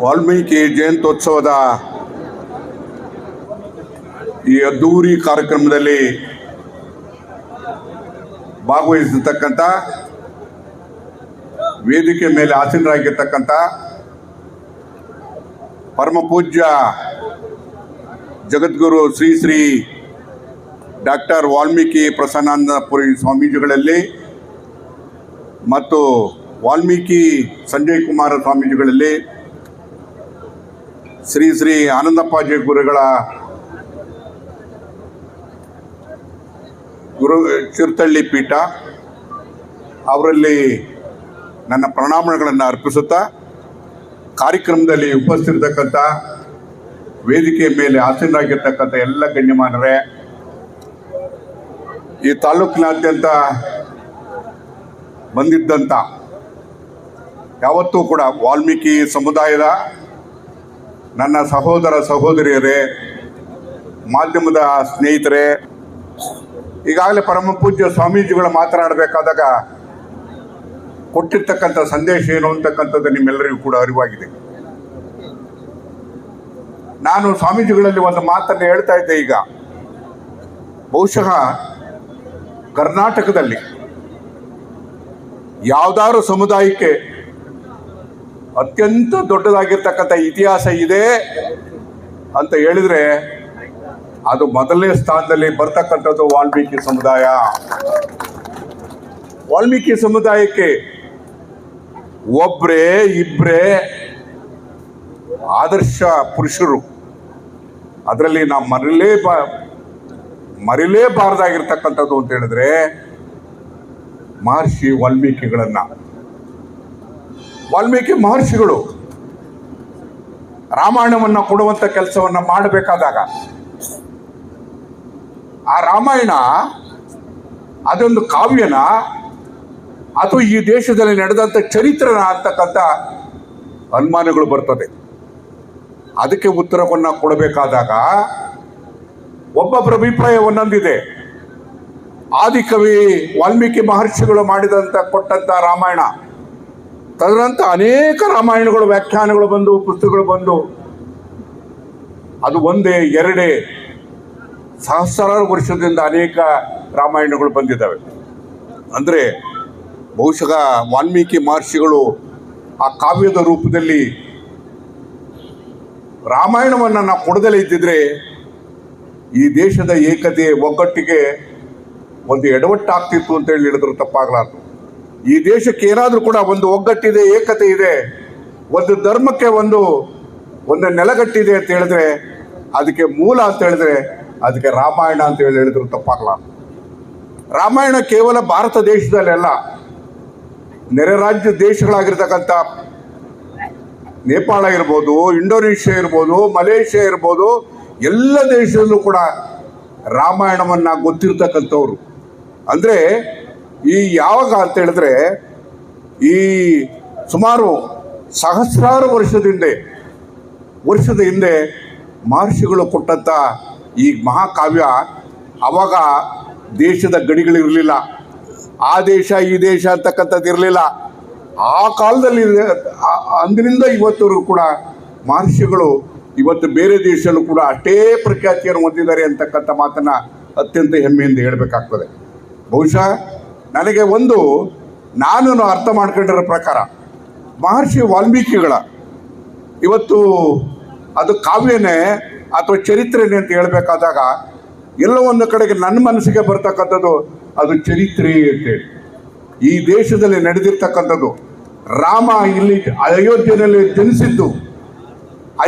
ವಾಲ್ಮೀಕಿ ಜಯಂತ್ಯೋತ್ಸವದ ಈ ಅದ್ದೂರಿ ಕಾರ್ಯಕ್ರಮದಲ್ಲಿ ಭಾಗವಹಿಸತಕ್ಕಂಥ ವೇದಿಕೆ ಮೇಲೆ ಆಸೀನರಾಗಿರ್ತಕ್ಕಂಥ ಪರಮ ಪೂಜ್ಯ ಜಗದ್ಗುರು ಶ್ರೀ ಶ್ರೀ ಡಾಕ್ಟರ್ ವಾಲ್ಮೀಕಿ ಪ್ರಸನ್ನಾನಂದಪುರಿ ಸ್ವಾಮೀಜಿಗಳಲ್ಲಿ ಮತ್ತು ವಾಲ್ಮೀಕಿ ಸಂಜಯ್ ಕುಮಾರ ಸ್ವಾಮೀಜಿಗಳಲ್ಲಿ ಶ್ರೀ ಶ್ರೀ ಆನಂದಪ್ಪಾಜಿ ಗುರುಗಳ ಗುರು ಚಿರ್ತಳ್ಳಿ ಪೀಠ, ಅವರಲ್ಲಿ ನನ್ನ ಪ್ರಣಾಮಗಳನ್ನು ಅರ್ಪಿಸುತ್ತಾ ಕಾರ್ಯಕ್ರಮದಲ್ಲಿ ಉಪಸ್ಥಿರತಕ್ಕಂಥ ವೇದಿಕೆ ಮೇಲೆ ಆಸೀನರಾಗಿರ್ತಕ್ಕಂಥ ಎಲ್ಲ ಗಣ್ಯಮಾನರೇ, ಈ ತಾಲೂಕಿನಾದ್ಯಂತ ಬಂದಿದ್ದಂಥ ಯಾವತ್ತೂ ಕೂಡ ವಾಲ್ಮೀಕಿ ಸಮುದಾಯದ ನನ್ನ ಸಹೋದರ ಸಹೋದರಿಯರೇ, ಮಾಧ್ಯಮದ ಸ್ನೇಹಿತರೇ, ಈಗಾಗಲೇ ಪರಮ ಪೂಜ್ಯ ಸ್ವಾಮೀಜಿಗಳು ಮಾತನಾಡಬೇಕಾದಾಗ ಕೊಟ್ಟಿರ್ತಕ್ಕಂಥ ಸಂದೇಶ ಏನು ಅಂತಕ್ಕಂಥದ್ದು ನಿಮ್ಮೆಲ್ಲರಿಗೂ ಕೂಡ ಅರಿವಾಗಿದೆ. ನಾನು ಸ್ವಾಮೀಜಿಗಳಲ್ಲಿ ಒಂದು ಮಾತನ್ನು ಹೇಳ್ತಾ ಇದ್ದೆ ಈಗ. ಬಹುಶಃ ಕರ್ನಾಟಕದಲ್ಲಿ ಯಾವ್ದಾದ್ರು ಸಮುದಾಯಕ್ಕೆ ಅತ್ಯಂತ ದೊಡ್ಡದಾಗಿರ್ತಕ್ಕಂಥ ಇತಿಹಾಸ ಇದೆ ಅಂತ ಹೇಳಿದ್ರೆ ಅದು ಮೊದಲನೇ ಸ್ಥಾನದಲ್ಲಿ ಬರ್ತಕ್ಕಂಥದ್ದು ವಾಲ್ಮೀಕಿ ಸಮುದಾಯ. ವಾಲ್ಮೀಕಿ ಸಮುದಾಯಕ್ಕೆ ಒಬ್ಬರೇ ಇಬ್ಬರೇ ಆದರ್ಶ ಪುರುಷರು. ಅದರಲ್ಲಿ ನಾವು ಬಾ, ಮರಿಲೇಬಾರ್ದಾಗಿರ್ತಕ್ಕಂಥದ್ದು ಅಂತ ಹೇಳಿದ್ರೆ ಮಹರ್ಷಿ ವಾಲ್ಮೀಕಿಗಳನ್ನ. ವಾಲ್ಮೀಕಿ ಮಹರ್ಷಿಗಳು ರಾಮಾಯಣವನ್ನು ಕೊಡುವಂಥ ಕೆಲಸವನ್ನ ಮಾಡಬೇಕಾದಾಗ ಆ ರಾಮಾಯಣ ಅದೊಂದು ಕಾವ್ಯನ ಅಥವಾ ಈ ದೇಶದಲ್ಲಿ ನಡೆದಂಥ ಚರಿತ್ರನ ಅಂತಕ್ಕಂಥ ಅನುಮಾನಗಳು ಬರ್ತದೆ. ಅದಕ್ಕೆ ಉತ್ತರವನ್ನು ಕೊಡಬೇಕಾದಾಗ ಒಬ್ಬೊಬ್ಬರ ಅಭಿಪ್ರಾಯ ಒಂದೊಂದಿದೆ. ಆದಿಕವಿ ವಾಲ್ಮೀಕಿ ಮಹರ್ಷಿಗಳು ಮಾಡಿದಂಥ ಕೊಟ್ಟಂಥ ರಾಮಾಯಣ ತದನಂತರ ಅನೇಕ ರಾಮಾಯಣಗಳು, ವ್ಯಾಖ್ಯಾನಗಳು ಬಂದು, ಪುಸ್ತಕಗಳು ಬಂದು, ಅದು ಒಂದೇ, ಎರಡೇ ಸಹಸ್ರಾರು ವರ್ಷದಿಂದ ಅನೇಕ ರಾಮಾಯಣಗಳು ಬಂದಿದ್ದಾವೆ. ಅಂದರೆ ಬಹುಶಃ ವಾಲ್ಮೀಕಿ ಮಹರ್ಷಿಗಳು ಆ ಕಾವ್ಯದ ರೂಪದಲ್ಲಿ ರಾಮಾಯಣವನ್ನು ನಾವು ಕೊಡದಲ್ಲೇ ಇದ್ದಿದ್ರೆ ಈ ದೇಶದ ಏಕತೆ ಒಗ್ಗಟ್ಟಿಗೆ ಒಂದು ಎಡವಟ್ಟಾಗ್ತಿತ್ತು ಅಂತ ಹೇಳಿ ಹೇಳಿದ್ರು ತಪ್ಪಾಗಲಾರ್ದು. ಈ ದೇಶಕ್ಕೆ ಏನಾದರೂ ಕೂಡ ಒಂದು ಒಗ್ಗಟ್ಟಿದೆ, ಏಕತೆ ಇದೆ, ಒಂದು ಧರ್ಮಕ್ಕೆ ಒಂದು ಒಂದು ನೆಲಗಟ್ಟಿದೆ ಅಂತ ಹೇಳಿದ್ರೆ, ಅದಕ್ಕೆ ಮೂಲ ಅಂತ ಹೇಳಿದ್ರೆ, ಅದಕ್ಕೆ ರಾಮಾಯಣ ಅಂತ ಹೇಳಿ ಹೇಳಿದ್ರು ತಪ್ಪಾಗಲ್ಲ ರಾಮಾಯಣ ಕೇವಲ ಭಾರತ ದೇಶದಲ್ಲೆಲ್ಲ ನೆರೆ ರಾಜ್ಯ ದೇಶಗಳಾಗಿರ್ತಕ್ಕಂಥ ನೇಪಾಳ ಇರ್ಬೋದು, ಇಂಡೋನೇಷ್ಯಾ ಇರ್ಬೋದು, ಮಲೇಷ್ಯಾ ಇರ್ಬೋದು, ಎಲ್ಲ ದೇಶದಲ್ಲೂ ಕೂಡ ರಾಮಾಯಣವನ್ನು ಗೊತ್ತಿರ್ತಕ್ಕಂಥವ್ರು. ಅಂದರೆ ಈ ಯಾವಾಗ ಅಂತ ಹೇಳಿದ್ರೆ ಈ ಸುಮಾರು ಸಹಸ್ರಾರು ವರ್ಷದ ಹಿಂದೆ ವರ್ಷದ ಹಿಂದೆ ಮಹರ್ಷಿಗಳು ಕೊಟ್ಟಂಥ ಈ ಮಹಾಕಾವ್ಯ ಅವಾಗ ದೇಶದ ಗಡಿಗಳಿರಲಿಲ್ಲ ಆ ದೇಶ, ಈ ದೇಶ ಅಂತಕ್ಕಂಥದ್ದು ಇರಲಿಲ್ಲ. ಆ ಕಾಲದಲ್ಲಿ ಅಂದಿನಿಂದ ಇವತ್ತವರೆಗೂ ಕೂಡ ಮಹರ್ಷಿಗಳು ಇವತ್ತು ಬೇರೆ ದೇಶದಲ್ಲೂ ಕೂಡ ಅಷ್ಟೇ ಪ್ರಖ್ಯಾತಿಯನ್ನು ಹೊಂದಿದ್ದಾರೆ ಅಂತಕ್ಕಂಥ ಮಾತನ್ನ ಅತ್ಯಂತ ಹೆಮ್ಮೆಯಿಂದ ಹೇಳಬೇಕಾಗ್ತದೆ. ಬಹುಶಃ ನನಗೆ ಒಂದು ನಾನು ಅರ್ಥ ಮಾಡ್ಕೊಂಡಿರೋ ಪ್ರಕಾರ ಮಹರ್ಷಿ ವಾಲ್ಮೀಕಿಗಳ ಇವತ್ತು ಅದು ಕಾವ್ಯನೇ ಅಥವಾ ಚರಿತ್ರೆನೇ ಅಂತ ಹೇಳಬೇಕಾದಾಗ ಎಲ್ಲ ಒಂದು ಕಡೆಗೆ ನನ್ನ ಮನಸ್ಸಿಗೆ ಬರ್ತಕ್ಕಂಥದ್ದು ಅದು ಚರಿತ್ರೆ ಅಂತೇಳಿ ಈ ದೇಶದಲ್ಲಿ ನಡೆದಿರ್ತಕ್ಕಂಥದ್ದು ರಾಮ ಇಲ್ಲಿ ಅಯೋಧ್ಯೆಯಲ್ಲಿ ಜನಿಸಿದ್ದು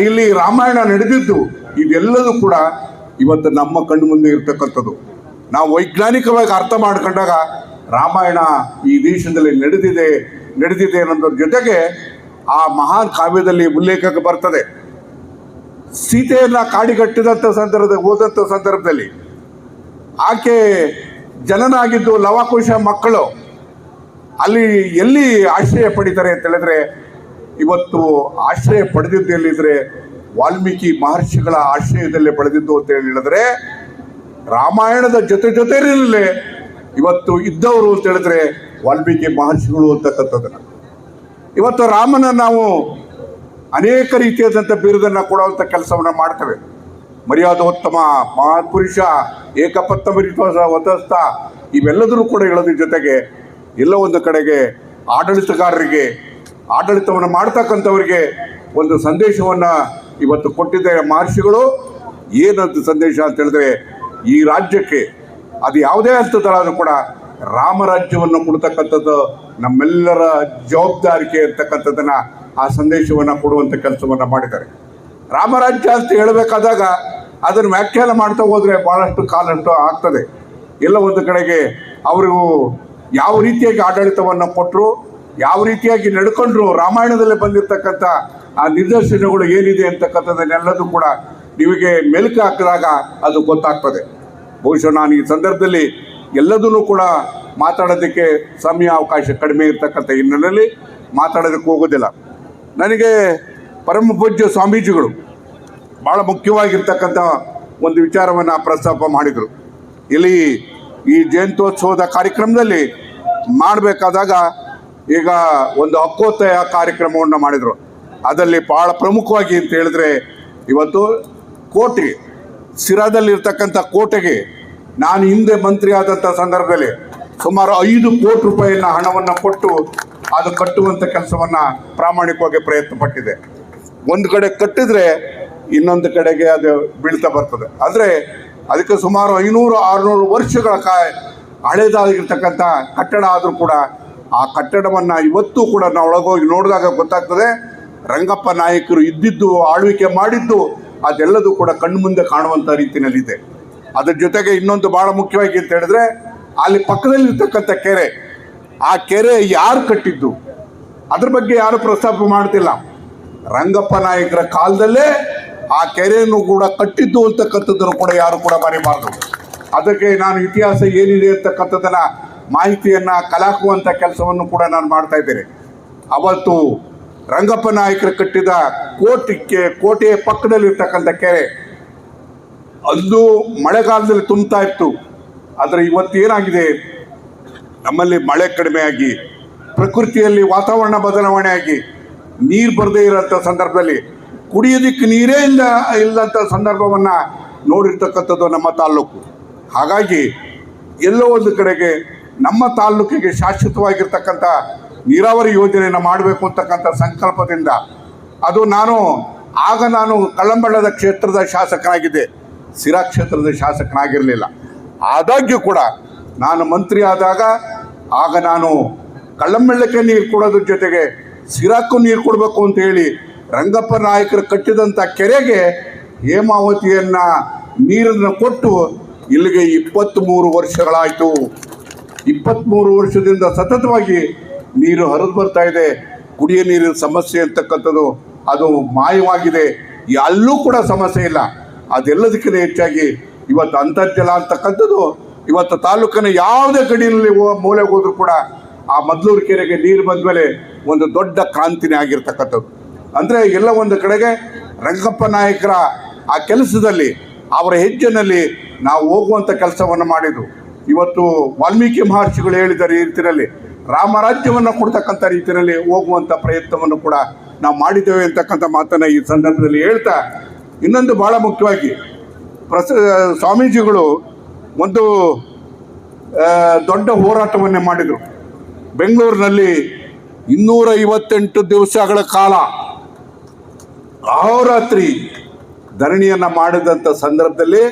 ಇಲ್ಲಿ ರಾಮಾಯಣ ನಡೆದಿದ್ದು, ಇದೆಲ್ಲದೂ ಕೂಡ ಇವತ್ತು ನಮ್ಮ ಕಣ್ಣು ಮುಂದೆ ಇರ್ತಕ್ಕಂಥದ್ದು. ನಾವು ವೈಜ್ಞಾನಿಕವಾಗಿ ಅರ್ಥ ಮಾಡ್ಕೊಂಡಾಗ ರಾಮಾಯಣ ಈ ದೇಶದಲ್ಲಿ ನಡೆದಿದೆ ನಡೆದಿದೆ ಅನ್ನೋದ್ರ ಜೊತೆಗೆ ಆ ಮಹಾನ್ ಕಾವ್ಯದಲ್ಲಿ ಉಲ್ಲೇಖಕ್ಕೆ ಬರ್ತದೆ. ಸೀತೆಯನ್ನ ಕಾಡಿಗಟ್ಟಿದಂಥ ಸಂದರ್ಭದಲ್ಲಿ ಹೋದಂಥ ಸಂದರ್ಭದಲ್ಲಿ ಆಕೆ ಜನನಾಗಿದ್ದು ಲವಕುಶ ಮಕ್ಕಳು. ಅಲ್ಲಿ ಎಲ್ಲಿ ಆಶ್ರಯ ಪಡಿತಾರೆ ಅಂತ ಹೇಳಿದ್ರೆ, ಇವತ್ತು ಆಶ್ರಯ ಪಡೆದಿದ್ದು ಎಲ್ಲಿದ್ರೆ, ವಾಲ್ಮೀಕಿ ಮಹರ್ಷಿಗಳ ಆಶ್ರಯದಲ್ಲಿ ಪಡೆದಿದ್ದು ಅಂತ ಹೇಳಿದ್ರೆ, ರಾಮಾಯಣದ ಜೊತೆ ಜೊತೆಯಲ್ಲೇ ಇವತ್ತು ಇದ್ದವರು ಅಂತ ಹೇಳಿದ್ರೆ ವಾಲ್ಮೀಕಿ ಮಹರ್ಷಿಗಳು ಅಂತಕ್ಕಂಥದ್ದನ್ನ. ಇವತ್ತು ರಾಮನ ನಾವು ಅನೇಕ ರೀತಿಯಾದಂಥ ಬಿರುದನ್ನು ಕೊಡುವಂಥ ಕೆಲಸವನ್ನು ಮಾಡ್ತೇವೆ. ಮರ್ಯಾದೋತ್ತಮ, ಮಹಾಪುರುಷ ಏಕಪತ್ತಮ ವತಸ್ಥ ಇವೆಲ್ಲದರೂ ಕೂಡ ಹೇಳೋದ್ರ ಜೊತೆಗೆ ಎಲ್ಲ ಒಂದು ಕಡೆಗೆ ಆಡಳಿತಗಾರರಿಗೆ, ಆಡಳಿತವನ್ನು ಮಾಡ್ತಕ್ಕಂಥವರಿಗೆ ಒಂದು ಸಂದೇಶವನ್ನು ಇವತ್ತು ಕೊಟ್ಟಿದ್ದ ಮಹರ್ಷಿಗಳು. ಏನಂತ ಸಂದೇಶ ಅಂತ ಹೇಳಿದ್ರೆ ಈ ರಾಜ್ಯಕ್ಕೆ ಅದು ಯಾವುದೇ ಹಂತದಲ್ಲಾದರೂ ಕೂಡ ರಾಮರಾಜ್ಯವನ್ನು ಕೊಡ್ತಕ್ಕಂಥದ್ದು, ನಮ್ಮೆಲ್ಲರ ಜವಾಬ್ದಾರಿಕೆ ಇರ್ತಕ್ಕಂಥದ್ದನ್ನು ಆ ಸಂದೇಶವನ್ನು ಕೊಡುವಂಥ ಕೆಲಸವನ್ನು ಮಾಡಿದ್ದಾರೆ. ರಾಮರಾಜ್ಯ ಅಂತ ಹೇಳಬೇಕಾದಾಗ ಅದನ್ನು ವ್ಯಾಖ್ಯಾನ ಮಾಡ್ತಾ ಹೋದರೆ ಭಾಳಷ್ಟು ಕಾಲಷ್ಟು ಆಗ್ತದೆ. ಎಲ್ಲ ಒಂದು ಕಡೆಗೆ ಅವರು ಯಾವ ರೀತಿಯಾಗಿ ಆಡಳಿತವನ್ನು ಕೊಟ್ಟರು ಯಾವ ರೀತಿಯಾಗಿ ನಡ್ಕೊಂಡ್ರು, ರಾಮಾಯಣದಲ್ಲಿ ಬಂದಿರತಕ್ಕಂಥ ಆ ನಿದರ್ಶನಗಳು ಏನಿದೆ ಅಂತಕ್ಕಂಥದ್ದನ್ನೆಲ್ಲದೂ ಕೂಡ ನಿಮಗೆ ಮೆಲುಕು ಹಾಕಿದಾಗ ಅದು ಗೊತ್ತಾಗ್ತದೆ. ಬಹುಶಃ ನಾನು ಈ ಸಂದರ್ಭದಲ್ಲಿ ಎಲ್ಲದನ್ನೂ ಕೂಡ ಮಾತಾಡೋದಕ್ಕೆ ಸಮಯ ಅವಕಾಶ ಕಡಿಮೆ ಇರತಕ್ಕಂಥ ಹಿನ್ನೆಲೆಯಲ್ಲಿ ಮಾತಾಡೋದಕ್ಕೆ ಹೋಗೋದಿಲ್ಲ. ನನಗೆ ಪರಮ ಪೂಜ್ಯ ಸ್ವಾಮೀಜಿಗಳು ಭಾಳ ಮುಖ್ಯವಾಗಿರ್ತಕ್ಕಂಥ ಒಂದು ವಿಚಾರವನ್ನು ಪ್ರಸ್ತಾಪ ಮಾಡಿದರು. ಇಲ್ಲಿ ಈ ಜಯಂತ್ಯೋತ್ಸವದ ಕಾರ್ಯಕ್ರಮದಲ್ಲಿ ಮಾಡಬೇಕಾದಾಗ ಈಗ ಒಂದು ಹಕ್ಕೋತ್ತಯ ಕಾರ್ಯಕ್ರಮವನ್ನು ಮಾಡಿದರು. ಅದರಲ್ಲಿ ಭಾಳ ಪ್ರಮುಖವಾಗಿ ಅಂತ ಹೇಳಿದ್ರೆ ಇವತ್ತು ಕೋಟೆ ಸಿರಾದಲ್ಲಿರ್ತಕ್ಕಂಥ ಕೋಟೆಗೆ ನಾನು ಹಿಂದೆ ಮಂತ್ರಿ ಆದಂಥ ಸಂದರ್ಭದಲ್ಲಿ ಸುಮಾರು ಐದು ಕೋಟಿ ರೂಪಾಯಿನ ಹಣವನ್ನು ಕೊಟ್ಟು ಅದು ಕಟ್ಟುವಂಥ ಕೆಲಸವನ್ನು ಪ್ರಾಮಾಣಿಕವಾಗಿ ಪ್ರಯತ್ನ ಪಟ್ಟಿದೆ ಒಂದು ಕಡೆ ಕಟ್ಟಿದ್ರೆ ಇನ್ನೊಂದು ಕಡೆಗೆ ಅದು ಬೀಳ್ತಾ ಬರ್ತದೆ. ಆದರೆ ಅದಕ್ಕೆ ಸುಮಾರು ಐನೂರು, ಆರುನೂರು ವರ್ಷಗಳ ಕಾ ಹಳೇದಾಗಿರ್ತಕ್ಕಂಥ ಕಟ್ಟಡ ಆದರೂ ಕೂಡ ಆ ಕಟ್ಟಡವನ್ನು ಇವತ್ತು ಕೂಡ ನಾವು ಒಳಗೋಗಿ ನೋಡಿದಾಗ ಗೊತ್ತಾಗ್ತದೆ, ರಂಗಪ್ಪ ನಾಯಕರು ಇದ್ದಿದ್ದು, ಆಳ್ವಿಕೆ ಮಾಡಿದ್ದು ಅದೆಲ್ಲದೂ ಕೂಡ ಕಣ್ಣು ಮುಂದೆ ಕಾಣುವಂಥ ರೀತಿಯಲ್ಲಿದೆ. ಅದ್ರ ಜೊತೆಗೆ ಇನ್ನೊಂದು ಭಾಳ ಮುಖ್ಯವಾಗಿ ಅಂತ ಹೇಳಿದ್ರೆ, ಅಲ್ಲಿ ಪಕ್ಕದಲ್ಲಿರ್ತಕ್ಕಂಥ ಕೆರೆ, ಆ ಕೆರೆ ಯಾರು ಕಟ್ಟಿದ್ದು? ಅದ್ರ ಬಗ್ಗೆ ಯಾರು ಪ್ರಸ್ತಾಪ ಮಾಡ್ತಿಲ್ಲ. ರಂಗಪ್ಪ ನಾಯಕರ ಕಾಲದಲ್ಲೇ ಆ ಕೆರೆಯನ್ನು ಕೂಡ ಕಟ್ಟಿದ್ದು ಅಂತಕ್ಕಂಥದ್ದನ್ನು ಕೂಡ ಯಾರು ಕೂಡ ಮರೆಯಬಾರ್ದು ಅದಕ್ಕೆ ನಾನು ಇತಿಹಾಸ ಏನಿದೆ ಅಂತಕ್ಕಂಥದ್ದನ್ನ, ಮಾಹಿತಿಯನ್ನು ಕಲಾಕುವಂಥ ಕೆಲಸವನ್ನು ಕೂಡ ನಾನು ಮಾಡ್ತಾ ಇದ್ದೇನೆ. ಅವತ್ತು ರಂಗಪ್ಪ ನಾಯಕರು ಕಟ್ಟಿದ ಕೋಟಿಕ್ಕೆ, ಕೋಟೆಯ ಪಕ್ಕದಲ್ಲಿರ್ತಕ್ಕಂಥ ಕೆರೆ. ಅದು ಮಳೆಗಾಲದಲ್ಲಿ ತುಂಬ್ತಾ ಇತ್ತು. ಆದರೆ ಇವತ್ತು ಏನಾಗಿದೆ? ನಮ್ಮಲ್ಲಿ ಮಳೆ ಕಡಿಮೆಯಾಗಿ ಪ್ರಕೃತಿಯಲ್ಲಿ ವಾತಾವರಣ ಬದಲಾವಣೆಯಾಗಿ ನೀರು ಬರದೇ ಇರೋಂಥ ಸಂದರ್ಭದಲ್ಲಿ, ಕುಡಿಯೋದಕ್ಕೆ ನೀರೇ ಇಲ್ಲ, ಇಲ್ಲಂಥ ಸಂದರ್ಭವನ್ನು ನೋಡಿರ್ತಕ್ಕಂಥದ್ದು ನಮ್ಮ ತಾಲ್ಲೂಕು. ಹಾಗಾಗಿ ಎಲ್ಲೋ ಒಂದು ಕಡೆಗೆ ನಮ್ಮ ತಾಲ್ಲೂಕಿಗೆ ಶಾಶ್ವತವಾಗಿರ್ತಕ್ಕಂಥ ನೀರಾವರಿ ಯೋಜನೆಯನ್ನು ಮಾಡಬೇಕು ಅಂತಕ್ಕಂಥ ಸಂಕಲ್ಪದಿಂದ ಅದು ನಾನು, ಆಗ ನಾನು ಕಳ್ಳಂಬಳ್ಳದ ಕ್ಷೇತ್ರದ ಶಾಸಕನಾಗಿದ್ದೆ. ಸಿರಾ ಕ್ಷೇತ್ರದ ಶಾಸಕನಾಗಿರಲಿಲ್ಲ. ಆದಾಗ್ಯೂ ಕೂಡ ನಾನು ಮಂತ್ರಿ ಆದಾಗ, ಆಗ ನಾನು ಕಳ್ಳಂಬಳ್ಳಕ್ಕೆ ನೀರು ಕೊಡೋದ್ರ ಜೊತೆಗೆ ಸಿರಾಕ್ಕೂ ನೀರು ಕೊಡಬೇಕು ಅಂತ ಹೇಳಿ ರಂಗಪ್ಪ ನಾಯಕರು ಕಟ್ಟಿದಂಥ ಕೆರೆಗೆ ಹೇಮಾವತಿಯನ್ನು ನೀರನ್ನು ಕೊಟ್ಟು ಇಲ್ಲಿಗೆ ಇಪ್ಪತ್ತ್ಮೂರು ವರ್ಷಗಳಾಯಿತು. ಇಪ್ಪತ್ತ್ಮೂರು ವರ್ಷದಿಂದ ಸತತವಾಗಿ ನೀರು ಹರಿದು ಬರ್ತಾ ಇದೆ. ಕುಡಿಯ ನೀರಿನ ಸಮಸ್ಯೆ ಅಂತಕ್ಕಂಥದ್ದು ಅದು ಮಾಯವಾಗಿದೆ. ಅಲ್ಲೂ ಕೂಡ ಸಮಸ್ಯೆ ಇಲ್ಲ. ಅದೆಲ್ಲದಕ್ಕಿಂತ ಹೆಚ್ಚಾಗಿ ಇವತ್ತು ಅಂತರ್ಜಲ ಅಂತಕ್ಕಂಥದ್ದು ಇವತ್ತು ತಾಲೂಕಿನ ಯಾವುದೇ ಗಡಿಯಲ್ಲಿ ಮೂಲೆ ಹೋದ್ರೂ ಕೂಡ ಆ ಮದ್ಲೂರು ಕೆರೆಗೆ ನೀರು ಬಂದ ಮೇಲೆ ಒಂದು ದೊಡ್ಡ ಕ್ರಾಂತಿನೇ ಆಗಿರ್ತಕ್ಕಂಥದ್ದು. ಅಂದರೆ ಎಲ್ಲ ಒಂದು ಕಡೆಗೆ ರಂಗಪ್ಪ ನಾಯಕರ ಆ ಕೆಲಸದಲ್ಲಿ, ಅವರ ಹೆಜ್ಜೆನಲ್ಲಿ ನಾವು ಹೋಗುವಂಥ ಕೆಲಸವನ್ನು ಮಾಡಿದ್ರು ಇವತ್ತು ವಾಲ್ಮೀಕಿ ಮಹರ್ಷಿಗಳು ಹೇಳಿದ ರೀತಿಯಲ್ಲಿ ರಾಮರಾಜ್ಯವನ್ನು ಕೊಡ್ತಕ್ಕಂಥ ರೀತಿಯಲ್ಲಿ ಹೋಗುವಂಥ ಪ್ರಯತ್ನವನ್ನು ಕೂಡ ನಾವು ಮಾಡಿದ್ದೇವೆ ಅಂತಕ್ಕಂಥ ಮಾತನ್ನು ಈ ಸಂದರ್ಭದಲ್ಲಿ ಹೇಳ್ತಾ, ಇನ್ನೊಂದು ಭಾಳ ಮುಖ್ಯವಾಗಿ ಪ್ರಸ, ಸ್ವಾಮೀಜಿಗಳು ಒಂದು ದೊಡ್ಡ ಹೋರಾಟವನ್ನೇ ಮಾಡಿದರು. ಬೆಂಗಳೂರಿನಲ್ಲಿ ಇನ್ನೂರ ಐವತ್ತೆಂಟು ದಿವಸಗಳ ಕಾಲ ಅಹೋರಾತ್ರಿ ಧರಣಿಯನ್ನು ಮಾಡಿದಂಥ ಸಂದರ್ಭದಲ್ಲಿ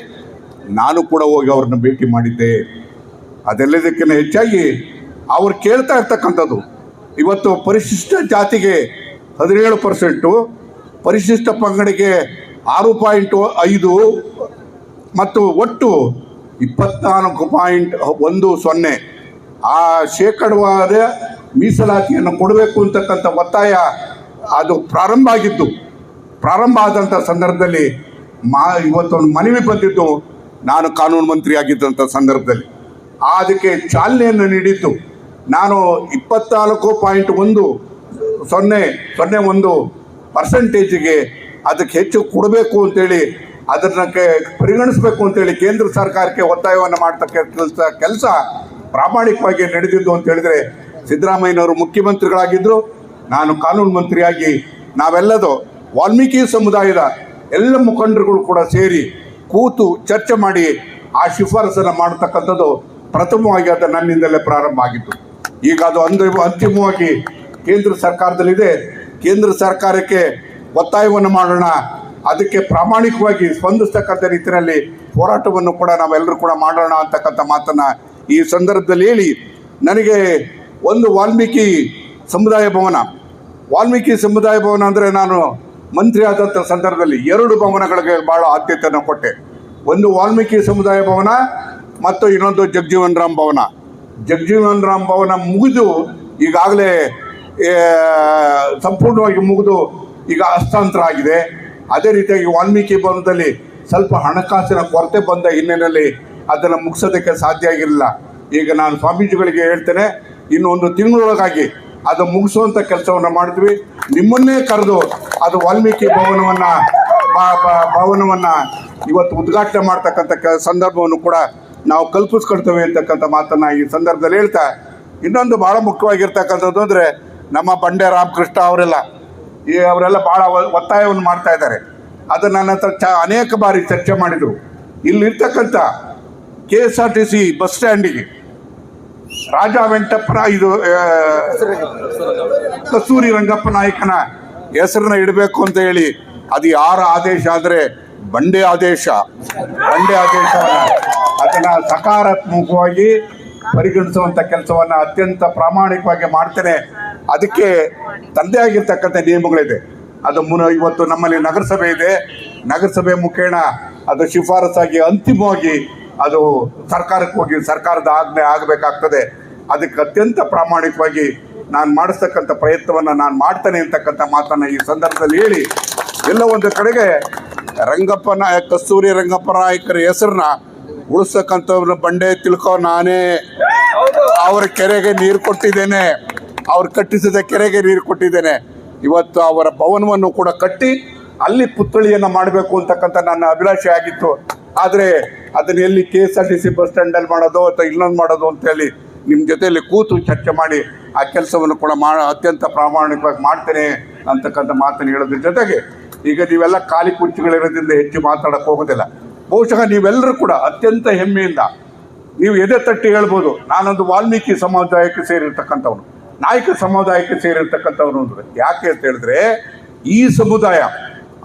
ನಾನು ಕೂಡ ಹೋಗಿ ಅವ್ರನ್ನ ಭೇಟಿ ಮಾಡಿದ್ದೆ. ಅದೆಲ್ಲದಕ್ಕಿಂತ ಹೆಚ್ಚಾಗಿ ಅವ್ರು ಕೇಳ್ತಾ ಇರ್ತಕ್ಕಂಥದ್ದು. ಇವತ್ತು ಪರಿಶಿಷ್ಟ ಜಾತಿಗೆ ಹದಿನೇಳು ಪರ್ಸೆಂಟು, ಪರಿಶಿಷ್ಟ ಪಂಗಡಿಗೆ ಆರು ಪಾಯಿಂಟ್ ಐದು ಮತ್ತು ಒಟ್ಟು ಇಪ್ಪತ್ನಾಲ್ಕು ಪಾಯಿಂಟ್ ಒಂದು ಸೊನ್ನೆ. ಆ ಶೇಕಡವಾದ ಮೀಸಲಾತಿಯನ್ನು ಕೊಡಬೇಕು ಅಂತಕ್ಕಂಥ ಒತ್ತಾಯ ಅದು ಪ್ರಾರಂಭ ಆಗಿತ್ತು ಪ್ರಾರಂಭ ಆದಂಥ ಸಂದರ್ಭದಲ್ಲಿ ಮಾ, ಇವತ್ತೊಂದು ಮನವಿ ಬಂದಿದ್ದು, ನಾನು ಕಾನೂನು ಮಂತ್ರಿ ಆಗಿದ್ದಂಥ ಸಂದರ್ಭದಲ್ಲಿ ಅದಕ್ಕೆ ಚಾಲನೆಯನ್ನು ನೀಡಿದ್ದು ನಾನು ಇಪ್ಪತ್ನಾಲ್ಕು ಪಾಯಿಂಟ್ ಒಂದು ಸೊನ್ನೆ ಸೊನ್ನೆ ಒಂದು ಪರ್ಸೆಂಟೇಜಿಗೆ ಅದಕ್ಕೆ ಹೆಚ್ಚು ಕೊಡಬೇಕು ಅಂತೇಳಿ ಅದನ್ನ ಪರಿಗಣಿಸಬೇಕು ಅಂತೇಳಿ ಕೇಂದ್ರ ಸರ್ಕಾರಕ್ಕೆ ಒತ್ತಾಯವನ್ನು ಮಾಡ್ತಕ್ಕಂಥ ಕೆಲಸ ಕೆಲಸ ಪ್ರಾಮಾಣಿಕವಾಗಿ ನಡೆದಿದ್ದು ಅಂತ ಹೇಳಿದ್ರೆ ಸಿದ್ದರಾಮಯ್ಯನವರು ಮುಖ್ಯಮಂತ್ರಿಗಳಾಗಿದ್ದರು ನಾನು ಕಾನೂನು ಮಂತ್ರಿಯಾಗಿ ನಾವೆಲ್ಲದೂ ವಾಲ್ಮೀಕಿ ಸಮುದಾಯದ ಎಲ್ಲ ಮುಖಂಡರುಗಳು ಕೂಡ ಸೇರಿ ಕೂತು ಚರ್ಚೆ ಮಾಡಿ ಆ ಶಿಫಾರಸನ್ನು ಮಾಡತಕ್ಕಂಥದ್ದು ಪ್ರಥಮವಾಗಿ ಅದು ನನ್ನಿಂದಲೇ ಪ್ರಾರಂಭ ಆಗಿತ್ತು. ಈಗ ಅದು ಅಂದ್ರೆ ಅಂತಿಮವಾಗಿ ಕೇಂದ್ರ ಸರ್ಕಾರದಲ್ಲಿದೆ. ಕೇಂದ್ರ ಸರ್ಕಾರಕ್ಕೆ ಒತ್ತಾಯವನ್ನು ಮಾಡೋಣ. ಅದಕ್ಕೆ ಪ್ರಾಮಾಣಿಕವಾಗಿ ಸ್ಪಂದಿಸ್ತಕ್ಕಂಥ ರೀತಿಯಲ್ಲಿ ಹೋರಾಟವನ್ನು ಕೂಡ ನಾವೆಲ್ಲರೂ ಕೂಡ ಮಾಡೋಣ ಅಂತಕ್ಕಂಥ ಮಾತನ್ನು ಈ ಸಂದರ್ಭದಲ್ಲಿ ಹೇಳಿ, ನನಗೆ ಒಂದು ವಾಲ್ಮೀಕಿ ಸಮುದಾಯ ಭವನ. ವಾಲ್ಮೀಕಿ ಸಮುದಾಯ ಭವನ ಅಂದರೆ ನಾನು ಮಂತ್ರಿ ಆದಂಥ ಸಂದರ್ಭದಲ್ಲಿ ಎರಡು ಭವನಗಳಿಗೆ ಭಾಳ ಆದ್ಯತೆಯನ್ನು ಕೊಟ್ಟೆ. ಒಂದು ವಾಲ್ಮೀಕಿ ಸಮುದಾಯ ಭವನ ಮತ್ತು ಇನ್ನೊಂದು ಜಗಜೀವನ್ ರಾಮ್ ಭವನ. ಜಗಜೀವನ್ ರಾಮ್ ಭವನ ಮುಗಿದು ಈಗಾಗಲೇ ಸಂಪೂರ್ಣವಾಗಿ ಮುಗಿದು ಈಗ ಹಸ್ತಾಂತರ ಆಗಿದೆ. ಅದೇ ರೀತಿಯಾಗಿ ವಾಲ್ಮೀಕಿ ಭವನದಲ್ಲಿ ಸ್ವಲ್ಪ ಹಣಕಾಸಿನ ಕೊರತೆ ಬಂದ ಹಿನ್ನೆಲೆಯಲ್ಲಿ ಅದನ್ನು ಮುಗಿಸೋದಕ್ಕೆ ಸಾಧ್ಯ ಆಗಿರಲಿಲ್ಲ. ಈಗ ನಾನು ಸ್ವಾಮೀಜಿಗಳಿಗೆ ಹೇಳ್ತೇನೆ ಇನ್ನೊಂದು ತಿಂಗಳೊಳಗಾಗಿ ಅದು ಮುಗಿಸುವಂಥ ಕೆಲಸವನ್ನು ಮಾಡಿದ್ವಿ ನಿಮ್ಮನ್ನೇ ಕರೆದು ಅದು ವಾಲ್ಮೀಕಿ ಭವನವನ್ನು ಭವನವನ್ನು ಇವತ್ತು ಉದ್ಘಾಟನೆ ಮಾಡ್ತಕ್ಕಂಥ ಸಂದರ್ಭವನ್ನು ಕೂಡ ನಾವು ಕಲ್ಪಿಸ್ಕೊಳ್ತೇವೆ ಅಂತಕ್ಕಂಥ ಮಾತನ್ನು ಈ ಸಂದರ್ಭದಲ್ಲಿ ಹೇಳ್ತಾ, ಇನ್ನೊಂದು ಭಾಳ ಮುಖ್ಯವಾಗಿರ್ತಕ್ಕಂಥದ್ದು ಅಂದರೆ ನಮ್ಮ ಬಂಡೆ ರಾಮಕೃಷ್ಣ ಅವರೆಲ್ಲ, ಈ ಅವರೆಲ್ಲ ಭಾಳ ಒತ್ತಾಯವನ್ನು ಮಾಡ್ತಾ ಇದ್ದಾರೆ. ಅದು ನನ್ನ ಹತ್ರ ಚ, ಅನೇಕ ಬಾರಿ ಚರ್ಚೆ ಮಾಡಿದರು. ಇಲ್ಲಿರ್ತಕ್ಕಂಥ K S R T C bus ಸ್ಟ್ಯಾಂಡಿಗೆ Raja ವೆಂಕಟಪ್ಪನ ಇದು ಕಸ್ತೂರಿ ರಂಗಪ್ಪ ನಾಯಕನ ಹೆಸರನ್ನ ಇಡಬೇಕು ಅಂತ ಹೇಳಿ ಅದು ಯಾರ ಆದೇಶ ಆದರೆ ಬಂಡೆ ಆದೇಶ, ಬಂಡೆ ಆದೇಶವನ್ನ ಅದನ್ನ ಸಕಾರಾತ್ಮಕವಾಗಿ ಪರಿಗಣಿಸುವಂಥ ಕೆಲಸವನ್ನ ಅತ್ಯಂತ ಪ್ರಾಮಾಣಿಕವಾಗಿ ಮಾಡ್ತೇನೆ. ಅದಕ್ಕೆ ತಂದೆ ಆಗಿರ್ತಕ್ಕಂಥ ನಿಯಮಗಳಿದೆ. ಅದು ಮುನ ಇವತ್ತು ನಮ್ಮಲ್ಲಿ ನಗರಸಭೆ ಇದೆ. ನಗರಸಭೆ ಮುಖೇಣ ಅದು ಶಿಫಾರಸಾಗಿ ಅಂತಿಮವಾಗಿ ಅದು ಸರ್ಕಾರಕ್ಕೆ ಹೋಗಿ ಸರ್ಕಾರದ ಆಜ್ಞೆ ಆಗಬೇಕಾಗ್ತದೆ. ಅದಕ್ಕೆ ಅತ್ಯಂತ ಪ್ರಾಮಾಣಿಕವಾಗಿ ನಾನು ಮಾಡಿಸ್ತಕ್ಕಂಥ ಪ್ರಯತ್ನವನ್ನು ನಾನು ಮಾಡ್ತೇನೆ ಅಂತಕ್ಕಂಥ ಮಾತನ್ನು ಈ ಸಂದರ್ಭದಲ್ಲಿ ಹೇಳಿ, ಎಲ್ಲ ಒಂದು ಕಡೆಗೆ ರಂಗಪ್ಪ ನಾಯಕ ಕಸ್ತೂರಿ ರಂಗಪ್ಪ ನಾಯಕರ ಹೆಸರನ್ನ ಉಳಿಸ್ತಕ್ಕಂಥವ್ರ ಬಂಡೆ ತಿಳ್ಕೋ ನಾನೇ. ಅವರ ಕೆರೆಗೆ ನೀರು ಕೊಟ್ಟಿದ್ದೇನೆ. ಅವ್ರು ಕಟ್ಟಿಸಿದ ಕೆರೆಗೆ ನೀರು ಕೊಟ್ಟಿದ್ದೇನೆ. ಇವತ್ತು ಅವರ ಭವನವನ್ನು ಕೂಡ ಕಟ್ಟಿ ಅಲ್ಲಿ ಪುತ್ಥಳಿಯನ್ನು ಮಾಡಬೇಕು ಅಂತಕ್ಕಂಥ ನನ್ನ ಅಭಿಲಾಷೆ ಆಗಿತ್ತು. ಆದರೆ ಅದನ್ನ ಎಲ್ಲಿ K S R T C bus ಸ್ಟ್ಯಾಂಡಲ್ಲಿ ಮಾಡೋದು ಅಥವಾ ಇಲ್ಲೊಂದು ಮಾಡೋದು ಅಂತೇಳಿ ನಿಮ್ಮ ಜೊತೆಯಲ್ಲಿ ಕೂತು ಚರ್ಚೆ ಮಾಡಿ ಆ ಕೆಲಸವನ್ನು ಕೂಡ ಮಾ, ಅತ್ಯಂತ ಪ್ರಾಮಾಣಿಕವಾಗಿ ಮಾಡ್ತೇನೆ ಅಂತಕ್ಕಂಥ ಮಾತನ್ನು ಹೇಳೋದ್ರ ಜೊತೆಗೆ ಈಗ ನೀವೆಲ್ಲ ಖಾಲಿ ಕುರ್ಚಿಗಳಿರೋದ್ರಿಂದ ಹೆಚ್ಚು ಮಾತಾಡೋಕೆ ಹೋಗೋದಿಲ್ಲ. ಬಹುಶಃ ನೀವೆಲ್ಲರೂ ಕೂಡ ಅತ್ಯಂತ ಹೆಮ್ಮೆಯಿಂದ ನೀವು ಎದೆ ತಟ್ಟಿ ಹೇಳ್ಬೋದು. ನಾನೊಂದು ವಾಲ್ಮೀಕಿ ಸಮುದಾಯಕ್ಕೆ ಸೇರಿರ್ತಕ್ಕಂಥವ್ರು ನಾಯಕ ಸಮುದಾಯಕ್ಕೆ ಸೇರಿರ್ತಕ್ಕಂಥವ್ರು ಅಂದರೆ ಯಾಕೆ ಅಂತ ಹೇಳಿದ್ರೆ, ಈ ಸಮುದಾಯ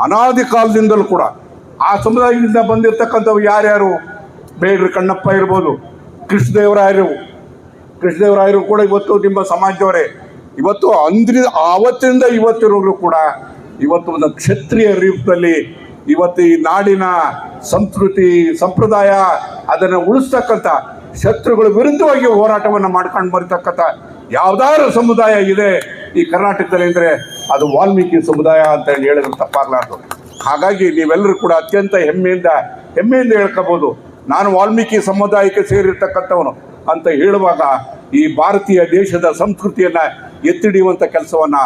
ಅನಾದಿ ಕಾಲದಿಂದಲೂ ಕೂಡ ಆ ಸಮುದಾಯದಿಂದ ಬಂದಿರತಕ್ಕಂಥವ್ರು ಯಾರ್ಯಾರು? ಬೇಡ್ರ ಕಣ್ಣಪ್ಪ ಇರ್ಬೋದು, ಕೃಷ್ಣದೇವರಾಯರು. ಕೃಷ್ಣದೇವರಾಯರು ಕೂಡ ಇವತ್ತು ನಿಮ್ಮ ಸಮಾಜದವರೇ. ಇವತ್ತು ಅಂದ್ರಿ ಆವತ್ತಿನಿಂದ ಇವತ್ತಿರೋರು ಕೂಡ ಇವತ್ತು ಒಂದು ಕ್ಷತ್ರಿಯ ರೂಪದಲ್ಲಿ ಇವತ್ತು ಈ ನಾಡಿನ ಸಂಸ್ಕೃತಿ, ಸಂಪ್ರದಾಯ ಅದನ್ನು ಉಳಿಸ್ತಕ್ಕಂಥ ಶತ್ರುಗಳ ವಿರುದ್ಧವಾಗಿ ಹೋರಾಟವನ್ನು ಮಾಡ್ಕೊಂಡು ಬರ್ತಕ್ಕಂಥ ಯಾವ್ದಾದ್ರು ಸಮುದಾಯ ಇದೆ ಈ ಕರ್ನಾಟಕದಲ್ಲಿ ಅಂದರೆ ಅದು ವಾಲ್ಮೀಕಿ ಸಮುದಾಯ ಅಂತ ಹೇಳಿ ಹೇಳಿದ್ರೆ ತಪ್ಪಾಗಲಾರ್ದು. ಹಾಗಾಗಿ ನೀವೆಲ್ಲರೂ ಕೂಡ ಅತ್ಯಂತ ಹೆಮ್ಮೆಯಿಂದ ಹೆಮ್ಮೆಯಿಂದ ಹೇಳ್ಕೋಬೋದು ನಾನು ವಾಲ್ಮೀಕಿ ಸಮುದಾಯಕ್ಕೆ ಸೇರಿರ್ತಕ್ಕಂಥವನು ಅಂತ ಹೇಳುವಾಗ ಈ ಭಾರತೀಯ ದೇಶದ ಸಂಸ್ಕೃತಿಯನ್ನ ಎತ್ತಿಡಿಯುವಂಥ ಕೆಲಸವನ್ನ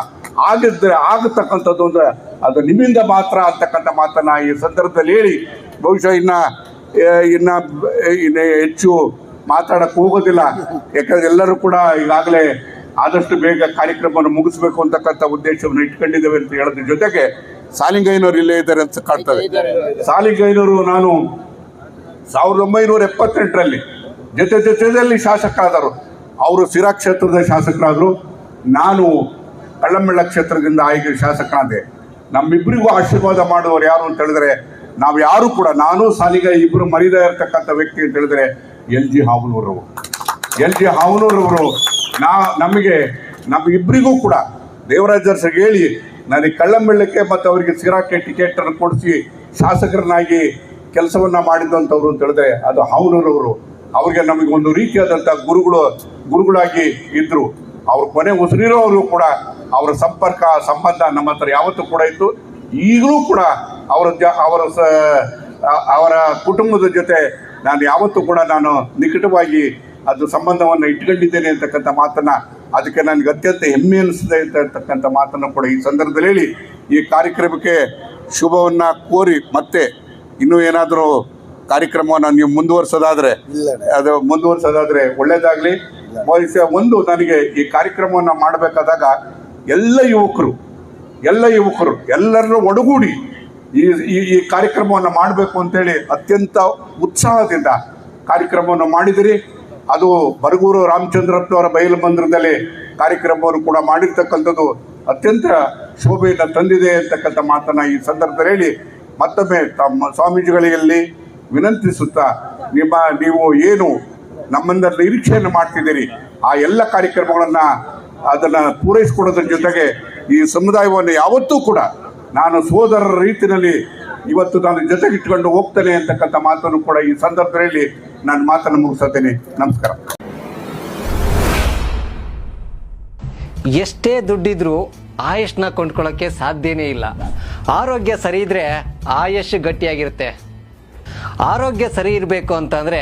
ಆಗಿದ್ರೆ ಆಗತಕ್ಕಂಥದ್ದು ಅಂದರೆ ಅದು ನಿಮ್ಮಿಂದ ಮಾತ್ರ ಅಂತಕ್ಕಂಥ ಮಾತನ್ನ ಈ ಸಂದರ್ಭದಲ್ಲಿ ಹೇಳಿ. ಬಹುಶಃ ಇನ್ನ ಇನ್ನು ಇನ್ನ ಹೆಚ್ಚು ಮಾತಾಡಕ್ಕೆ ಹೋಗೋದಿಲ್ಲ. ಯಾಕಂದ್ರೆ ಎಲ್ಲರೂ ಕೂಡ ಈಗಾಗಲೇ ಆದಷ್ಟು ಬೇಗ ಕಾರ್ಯಕ್ರಮವನ್ನು ಮುಗಿಸ್ಬೇಕು ಅಂತಕ್ಕಂಥ ಉದ್ದೇಶವನ್ನು ಇಟ್ಕೊಂಡಿದ್ದೇವೆ ಅಂತ ಹೇಳೋದ್ರ ಜೊತೆಗೆ ಸಾಲಿಂಗಯ್ಯನವರು ಇಲ್ಲೇ ಇದ್ದಾರೆ ಅಂತ ಕಾಣ್ತದೆ. ಸಾಲಿಂಗಯ್ಯನವರು ನಾನು ಸಾವಿರದ ಒಂಬೈನೂರ ಎಪ್ಪತ್ತೆಂಟರಲ್ಲಿ ಜೊತೆ ಜೊತೆಯಲ್ಲಿ ಶಾಸಕರಾದರು. ಅವರು ಸಿರಾ ಕ್ಷೇತ್ರದ ಶಾಸಕರಾದರು. ನಾನು ಕಳ್ಳಂಬೆಳ್ಳ ಕ್ಷೇತ್ರದಿಂದ ಆಯ್ಕೆ ಶಾಸಕನಾದೆ. ನಮ್ಮಿಬ್ಬರಿಗೂ ಆಶೀರ್ವಾದ ಮಾಡುವವರು ಯಾರು ಅಂತ ಹೇಳಿದ್ರೆ, ನಾವು ಯಾರು ಕೂಡ, ನಾನು ಸಾಲಿಗ ಇಬ್ಬರು ಮರಿದ ಇರ್ತಕ್ಕಂಥ ವ್ಯಕ್ತಿ ಅಂತ ಹೇಳಿದ್ರೆ, ಎಲ್ ಜಿ ಹಾವನೂರವರು. ಎಲ್ ಜಿ ಹಾವನೂರವರು, ನಾ, ನಮಗೆ, ನಮ್ಮಿಬ್ಬರಿಗೂ ಕೂಡ ದೇವರಾಜರ್ಸಿಗೆ ಹೇಳಿ ನನಗೆ ಕಳ್ಳಂಬೆಳ್ಳಕ್ಕೆ ಮತ್ತು ಅವರಿಗೆ ಸಿರಾಕ್ಕೆ ಟಿಕೆಟ್ ಅನ್ನು ಕೊಡಿಸಿ ಶಾಸಕರನ್ನಾಗಿ ಕೆಲಸವನ್ನ ಮಾಡಿದಂಥವ್ರು ಅಂತ ಹೇಳಿದ್ರೆ, ಅದು ಹಾವನೂರವರು. ಅವ್ರಿಗೆ ನಮಗೆ ಒಂದು ರೀತಿಯಾದಂಥ ಗುರುಗಳು, ಗುರುಗಳಾಗಿ ಇದ್ರು. ಅವ್ರ ಕೊನೆ ಉಸಿರಿರೋರು ಕೂಡ ಅವರ ಸಂಪರ್ಕ ಸಂಬಂಧ ನಮ್ಮ ಹತ್ರ ಯಾವತ್ತೂ ಕೂಡ ಇತ್ತು. ಈಗಲೂ ಕೂಡ ಅವರ ಜ ಅವರ ಸ ಅವರ ಕುಟುಂಬದ ಜೊತೆ ನಾನು ಯಾವತ್ತೂ ಕೂಡ ನಾನು ನಿಕಟವಾಗಿ ಅದು ಸಂಬಂಧವನ್ನು ಇಟ್ಕೊಂಡಿದ್ದೇನೆ ಅಂತಕ್ಕಂಥ ಮಾತನ್ನು ಅದಕ್ಕೆ ನನಗೆ ಅತ್ಯಂತ ಹೆಮ್ಮೆ ಅನಿಸಿದೆ ಅಂತ ಇರ್ತಕ್ಕಂಥ ಮಾತನ್ನು ಕೂಡ ಈ ಸಂದರ್ಭದಲ್ಲಿ ಹೇಳಿ ಈ ಕಾರ್ಯಕ್ರಮಕ್ಕೆ ಶುಭವನ್ನು ಕೋರಿ ಮತ್ತೆ ಇನ್ನೂ ಏನಾದರೂ ಕಾರ್ಯಕ್ರಮವನ್ನು ನೀವು ಮುಂದುವರಿಸೋದಾದರೆ ಅದು ಮುಂದುವರ್ಸೋದಾದರೆ ಒಳ್ಳೇದಾಗ್ಲಿ. ಬಹುಶಃ ಒಂದು ನನಗೆ ಈ ಕಾರ್ಯಕ್ರಮವನ್ನು ಮಾಡಬೇಕಾದಾಗ ಎಲ್ಲ ಯುವಕರು ಎಲ್ಲ ಯುವಕರು ಎಲ್ಲರೂ ಒಡಗೂಡಿ ಈ ಈ ಈ ಕಾರ್ಯಕ್ರಮವನ್ನು ಮಾಡಬೇಕು ಅಂತೇಳಿ ಅತ್ಯಂತ ಉತ್ಸಾಹದಿಂದ ಕಾರ್ಯಕ್ರಮವನ್ನು ಮಾಡಿದಿರಿ. ಅದು ಬರಗೂರು ರಾಮಚಂದ್ರಪ್ಪನವರ ಬಯಲು ಮಂದಿರದಲ್ಲಿ ಕಾರ್ಯಕ್ರಮವನ್ನು ಕೂಡ ಮಾಡಿರ್ತಕ್ಕಂಥದ್ದು ಅತ್ಯಂತ ಶೋಭೆಯನ್ನು ತಂದಿದೆ ಅಂತಕ್ಕಂಥ ಮಾತನ್ನು ಈ ಸಂದರ್ಭದಲ್ಲಿ ಹೇಳಿ ಮತ್ತೊಮ್ಮೆ ತಮ್ಮ ಸ್ವಾಮೀಜಿಗಳಲ್ಲಿ ವಿನಂತಿಸುತ್ತಾ, ನಿಮ್ಮ, ನೀವು ಏನು ನಮ್ಮಿಂದ ನಿರೀಕ್ಷೆಯನ್ನು ಮಾಡ್ತಿದ್ದೀರಿ. ಆ ಎಲ್ಲ ಕಾರ್ಯಕ್ರಮಗಳನ್ನು ಅದನ್ನು ಪೂರೈಸಿಕೊಡೋದ್ರ ಜೊತೆಗೆ ಈ ಸಮುದಾಯವನ್ನು ಯಾವತ್ತೂ ಕೂಡ ನಾನು ಸೋದರರ ರೀತಿಯಲ್ಲಿ ಇವತ್ತು ನಾನು ಜೊತೆಗೆ ಇಟ್ಕೊಂಡು ಹೋಗ್ತೇನೆ ಅಂತಕ್ಕಂಥ ಮಾತನ್ನು ಕೂಡ ಈ ಸಂದರ್ಭದಲ್ಲಿ ನಾನು ಮಾತನ್ನು ಮುಗಿಸುತ್ತೇನೆ. ನಮಸ್ಕಾರ. ಎಷ್ಟೇ ದುಡ್ಡಿದ್ರೂ ಆಯುಷ್ನ ಕೊಂಡ್ಕೊಳ್ಳೋಕ್ಕೆ ಸಾಧ್ಯನೇ ಇಲ್ಲ. ಆರೋಗ್ಯ ಸರಿ ಇದ್ರೆ ಆಯುಷ್ ಗಟ್ಟಿಯಾಗಿರುತ್ತೆ. ಆರೋಗ್ಯ ಸರಿ ಇರಬೇಕು ಅಂತಂದ್ರೆ